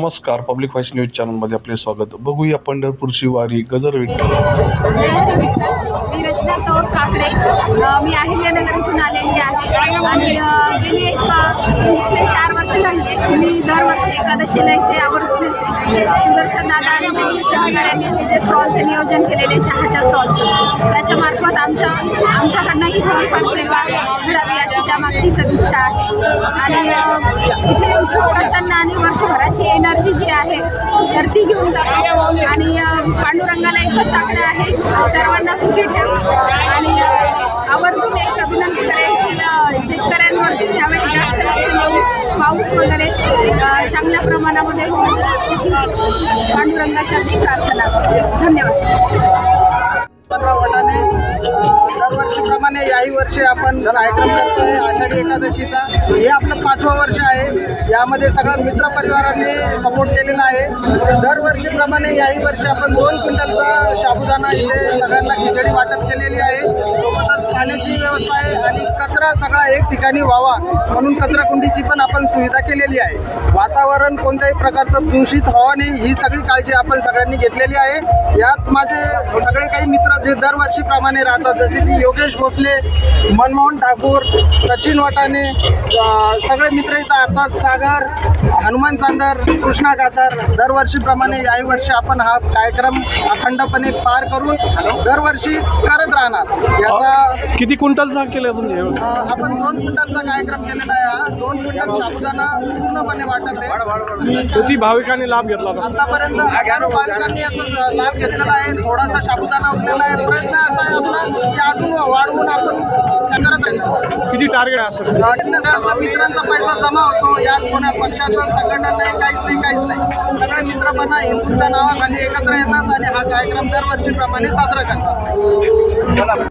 नमस्कार public voice news चॅनलमध्ये आपले स्वागत. बघूया पंढरपूरची वारी गजर विठ्ठल. मी रचना कौर काकडे. मी अहिल्यानगर इथून आलेली आहे. आणि गेली एक ते चार वर्ष झाली आहे मी दरवर्षी एकादशीला इथे आवर्जून सुदर्शन दादा आणि त्यांच्या सहकार्याने जे स्टॉलचं नियोजन केलेले चहाच्या स्टॉलचं त्याच्यामार्फत आमच्या आमच्याकडनं ही थोडीफार सेवा मिळावी अशी त्यामागची सदिच्छा आहे. आणि अ, इथे प्रसन्न आणि वर्षभराची एनर्जी जी आहे तर ती घेऊन जातो आणि पांडुरंगाला एकच सांगणं आहे सर्वांना सुखी ठेव. आणि आवर्जून एक अभिनंदन करेल की शेतकऱ्यांवरती त्यावेळी जास्त लक्ष देऊन पाऊस वगैरे चांगल्या प्रमाणामध्ये होऊन पांडुरंगाच्या प्रार्थना. धन्यवाद. पंधरा वटाने. दरवर्षीप्रमाणे याही वर्षी आपण कार्यक्रम करतोय आषाढी एकादशीचा. हे आपलं पाचवं वर्ष आहे. यामध्ये सगळ्या मित्रपरिवारांनी सपोर्ट केलेला आहे. दरवर्षीप्रमाणे याही वर्षी आपण दोन क्विंटलचा साबुदाणा इथे सगळ्यांना खिचडी वाटप केलेली आहे. सोबत पाण्याची व्यवस्था आहे आणि कचरा सगळा एक ठिकाणी व्हावा म्हणून कचरा कुंडीची पण आपण सुविधा केलेली आहे. वातावरण कोणत्याही प्रकारचं दूषित व्हावं नाही ही सगळी काळजी आपण सगळ्यांनी घेतलेली आहे. यात माझे सगळे काही मित्र जे दरवर्षीप्रमाणे राहतात जसे की योगेश भोसले मनमोहन ठाकूर सचिन वाटाणे सगळे मित्र इथं असतात. सागर हनुमान चांदर कृष्णा कातर दरवर्षीप्रमाणे याही वर्षी आपण हा कार्यक्रम अखंडपणे पार करून दरवर्षी करत राहणार. याचा किती क्विंटलचा केलं तुम्ही हे? आपण दोन क्विंटलचा कार्यक्रम केलेला आहे हा? दोन क्विंटल साबुदाणा पूर्णपणे वाटप आहे. किती भाविकांनी लाभ घेतला होता? आतापर्यंत हजारो बालकांनी याचा लाभ घेतलेला आहे. थोडासा साबुदाणा उठलेला आहे. प्रयत्न असा आहे आपला की अजून वाढवून आपण करत किती टार्गेट असतं असा? मित्रांचा पैसा जमा होतो. यात कोणा पक्षाचं संघटन नाही काहीच नाही काहीच नाही. सगळे मित्रपणा हिंदूंच्या नावाखाली एकत्र येतात आणि हा कार्यक्रम दरवर्षीप्रमाणे साजरा करतात.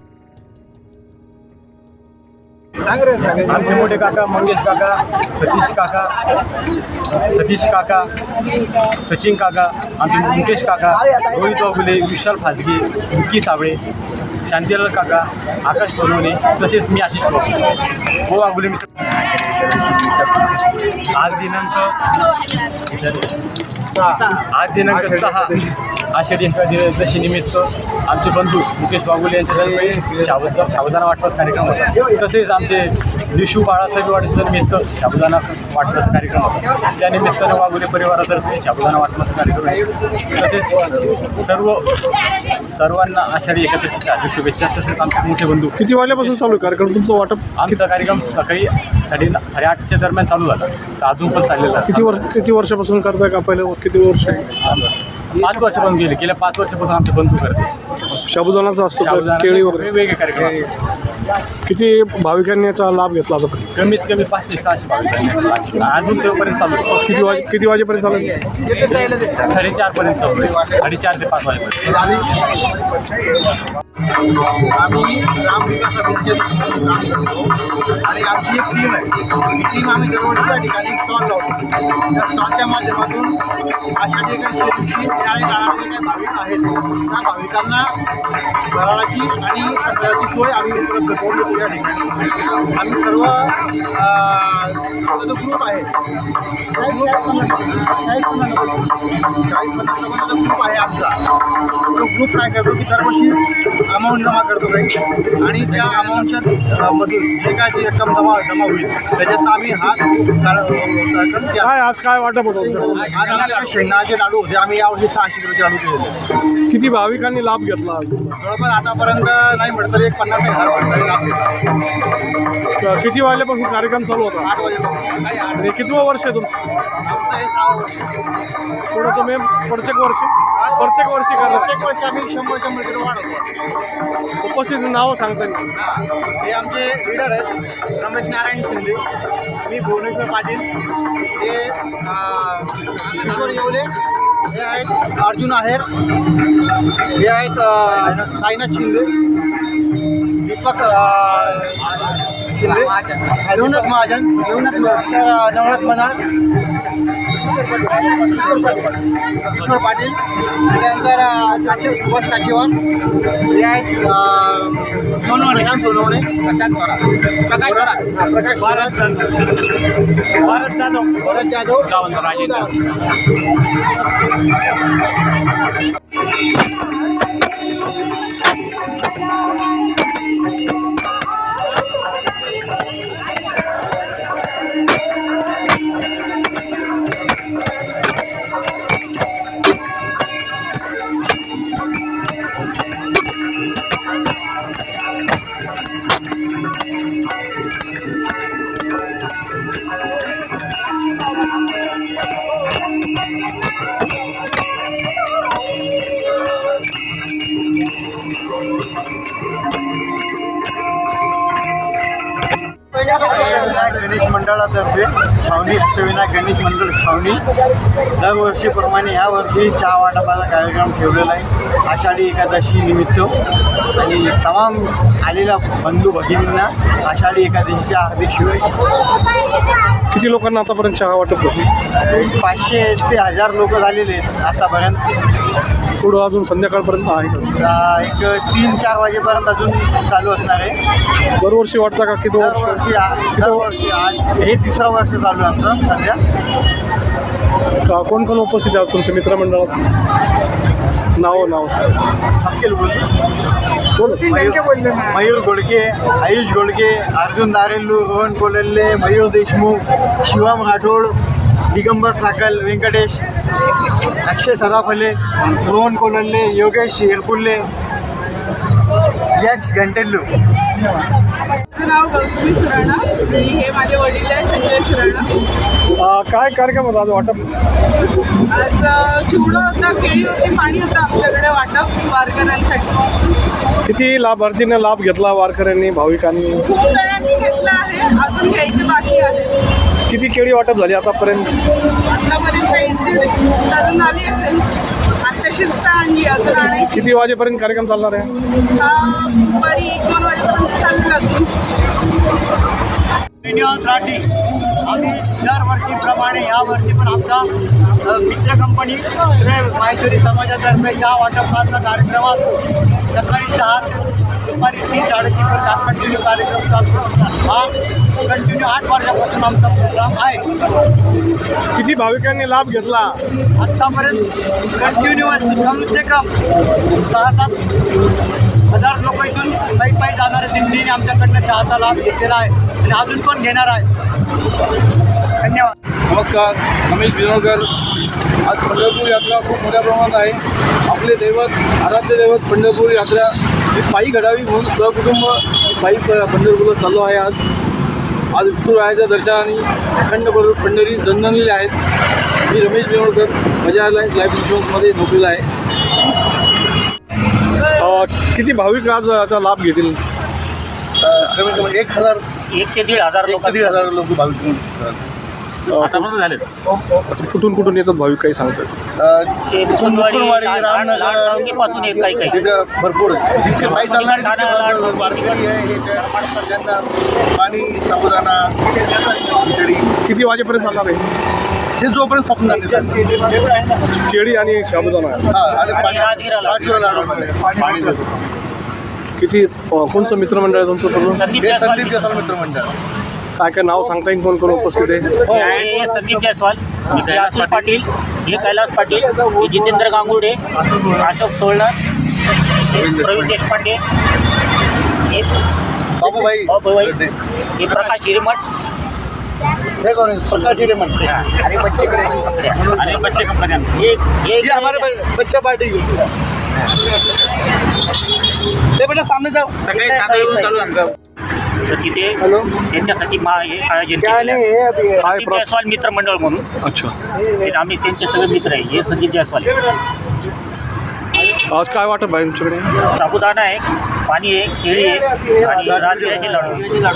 आमचे मोठे काका मंगेश काका सतीश काका सतीश काका सचिन काका आमचे मुकेश काका रोहित बाबुले विशाल फाजगे मुकी साबळे शांतीलाल काका आकाश सोनवणे तसेच मी आशिष बाबू हो बाबुले मित्र आज दिनांक आज दिनांक सहा. आषाढी एकादशी निमित्त आमचे बंधू मुकेश बागुले यांच्या साबुदा साबुदाणा वाटपाचा कार्यक्रम होता. तसेच आमचे निशू बाळासाहेब वाटपाच्या निमित्त साबुदाणा वाटपाचा कार्यक्रम होता. त्या निमित्तानं वागुले परिवारातर्फे साबुदाणा वाटपाचा कार्यक्रम आहे तसेच सर्व सर्वांना आषाढी एकादशीच्या हार्दिक शुभेच्छा. तसेच आमचे मोठे बंधू. किती वाजल्यापासून चालू कार्यक्रम तुमचं वाटप आमचा कार्यक्रम सकाळी साडे साडेआठच्या दरम्यान चालू झाला. तर अजून पण चाललेला. किती वर्ष किती वर्षापासून करताय का? पहिलं किती वर्ष आहे? पाच वर्षापासून गेले गेल्या पाच वर्षापासून आमचे बंधू करते साबुदाणाचा असतो का? केळी वगैरे वेगवेगळे कार्यक्रम. किती भाविकांनी याचा लाभ घेतला होता कमीत कमी पाचशे सहाशे भाविकांनी अजून तोपर्यंत चालू आहे. किती वाजे किती वाजेपर्यंत चालू? साडेचार पर्यंत चालू आहे. साडेचार ते पाच वाजेपर्यंत आम्ही ग्राम विकास समितीचे काम करतो आणि आमची एक टीम आहे ही टीम आम्ही दरवर्षी या ठिकाणी स्टॉल लावतो त्या स्टॉलच्या माध्यमातून अशा ठिकाणी दिवशी येणारे जाणारे जे काही भाविक आहेत त्या भाविकांना घराची आणि कचऱ्याची सोय आम्ही उपलब्ध करून देतो या ठिकाणी आम्ही सर्व जो ग्रुप आहे चाळीस पन्नास ग्रुप आहे आमचा तो ग्रुप काय करतो की दरवर्षी अमाऊंट जमा करतो काही. आणि त्या अमाऊंटच्या मधून जे काय ती रक्कम जमा जमा होईल त्याच्यात आम्ही हा केला. काय आज काय वाटप होतं? आज आमच्याकडे शेंगदाण्याचे लाडू होते. आम्ही यावर्षी सहाशे किलोचे लाडू केलेले किती भाविकांनी लाभ घेतला जवळपास आतापर्यंत नाही म्हटलं तरी एक पन्नास हजार लाभ घेतला. किती वाजल्यापासून कार्यक्रम चालू होता? आठ वाजेपासून. कितवं वर्ष आहे तुमचं? पुढं तुम्ही प्रत्येक वर्षी. प्रत्येक वर्षी करणार प्रत्येक वर्षी आम्ही शंभर शंभर किलो वाढवतो. उपस्थित नावं सांगता येईल हे. आमचे लीडर आहेत. रमेश नारायण शिंदे. मी भुवनेश्वर पाटील. हे अं, किशोर येवले. हे आहेत अर्जुन आहेर. हे आहेत अं, साईनाथ शिंदे. दीपक अं, शिंदे. नवनाथ महाजन. तर, अं, नवनाथ मनाळ किशोर पाटील त्यानंतर अक्षय सुभाष काचेवान हे आहेत अं, प्रशांत सोनवणे प्रशांत प्रकाश हा, प्रकाश भारत भारत जाधव भरत जाधव राजेंद्र गणेश मंडळातर्फे छावणी अष्टविनायक गणेश मंडळ छावणी. दरवर्षीप्रमाणे ह्या वर्षी चहा वाटपाचा कार्यक्रम ठेवलेला आहे. आषाढी एकादशी निमित्त. आणि तमाम आलेल्या बंधू भगिनींना आषाढी एकादशीच्या हार्दिक शुभेच्छा. किती लोकांना आतापर्यंत चहा वाटप होती पाचशे ते हजार लोक झालेले आहेत आतापर्यंत. पुढं अजून संध्याकाळपर्यंत आहे का? अं, एक तीन चार वाजेपर्यंत अजून चालू असणार आहे. दरवर्षी वाटता का किती वर्ष दरवर्षी आ- दरवर्षी आज हे तिसरं वर्ष चालू आहे आमचं सध्या. कोण कोण उपस्थित आहे तुमच्या मित्रमंडळात? नाव नाव अखिल बोल. बोल. मयूर मयूर गोडके आयुष गोडके अर्जुन दारेल्लू रोहन कोलल्ले मयूर देशमुख शिवम राठोड दिगंबर साकल व्यंकटेश अक्षय सदाफले रोहन कोलल्ले योगेश एरकुल्ले यश घंटेल्लू. नाव गौतमी सुराणा आणि हे माझे वडील आहे संजय सुराणा. आ, काय कार्यक्रम होता आज वाटप? आज चिवडं होतं केळी होती पाणी होतं आमच्याकडे वाटप वारकऱ्यांसाठी. किती लाभार्थीने लाभ घेतला वारकऱ्यांनी भाविकांनी? खूप जणांनी केळी वाटप झाली आतापर्यंत? किती वाजेपर्यंत कार्यक्रम चालणार आहे? राठी आम्ही दरवर्षीप्रमाणे यावर्षी पण आमचा मित्र कंपनी माहेश्वरी समाजातर्फे चहा वाटपाचा कार्यक्रम असतो सकाळी सहा दुपारी तीन साडेतीन हा कंटिन्यू कार्यक्रम चालतो हा कंटिन्यू आठ वर्षापासून आमचा प्रोग्राम आहे. किती भाविकांनी लाभ घेतला? आत्तापर्यंत कंटिन्युअस कम से कम सहा सात हजार लोक इथून पायी पायी जाणारे आमच्याकडनं चहाचा लाभ घेतलेला आहे आणि अजून पण घेणार आहे. धन्यवाद. नमस्कार रमेश बिनोळकर आज पंढरपूर यात्रा खूप मोठ्या प्रमाणात आहे. आपले दैवत आराध्य दैवत पंढरपूर यात्रा ही पायी घडावी म्हणून सहकुटुंब पायी पंढरपूरला चाललो आहे आज. आज विठुरायाच्या दर्शनाने अखंड पर- पंढरी जनलेले आहेत. मी रमेश बिनोळकर माझ्या लाईफ लाईफ इन्शुरन्समध्ये नोकरीला आहे. किती भाविक आज याचा लाभ घेतील? कमीत कमी एक हजार एक ते दीड हजार एक ते दीड हजार लोक भाविक आतापर्यंत झाले? कुठून कुठून येतात भाविक काही सांगतात? काही काही. तिथं भरपूर जितके पायी चालणारे तितके वारकरी- आहे. हे ते त्यांना पाणी साबुदाणा खिचडी. किती वाजेपर्यंत चालणार आहे? हे जोपर्यंत स्वप्न केळी आणि. आणि पाणी राजगिराला. राजगिरा लाडू पाणी. किती अ, कोणचं मित्रमंडळ आहे तुमचं पूर्ण? हे संदीप देसाल मित्र मंडळ काय काय नाव सांगता येईल कोण कोण उपस्थित आहे? हे. संदीप जयस्वाल हे. पाटील. हे कैलास पाटील. हे जितेंद्र गांगुर्डे अशोक सोळणर हे प्रवीण देशपांडे हे बाबूभाई बाबूभाई. हे प्रकाश हिरेमठ. हे कोण आहे? प्रकाश हिरेमन बच्चे कंपन्या हे हे हमारे बच्चा पार्टी ते बेटा सामने जाओ तर तिथे त्यांच्यासाठी मा हे आयोजन केलेलं आहे. संदीप जयस्वाल मित्र मंडळ म्हणून. अच्छा. आम्ही त्यांचे सगळे मित्र आहे. हे संदीप जयस्वाल आज काय वाटप आहे तुमच्याकडे? साबुदाणा आहे पाणी आहे केळी आहे आणि राजगिराचे लाडू. छान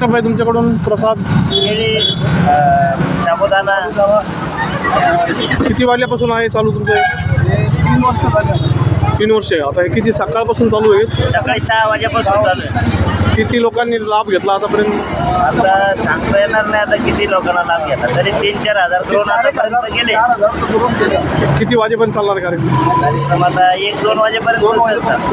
वाटप आहे तुमच्याकडून प्रसाद? साबुदाणा किती वाजल्यापासून आहे चालू तुमचं? हे? तीन वर्ष झाले तीन वर्ष आहे. आता हे किती सकाळपासून चालू आहे? सकाळी सहा वाजेपासून चालू आहे किती लोकांनी लाभ घेतला आतापर्यंत? आता सांगता येणार नाही आता किती लोकांना लाभ घेतला तरी तीन चार हजार करून आतापर्यंत गेले किती वाजेपर्यंत चालणार कार्यक्रम? कार्यक्रम आता एक दोन वाजेपर्यंत चालतात.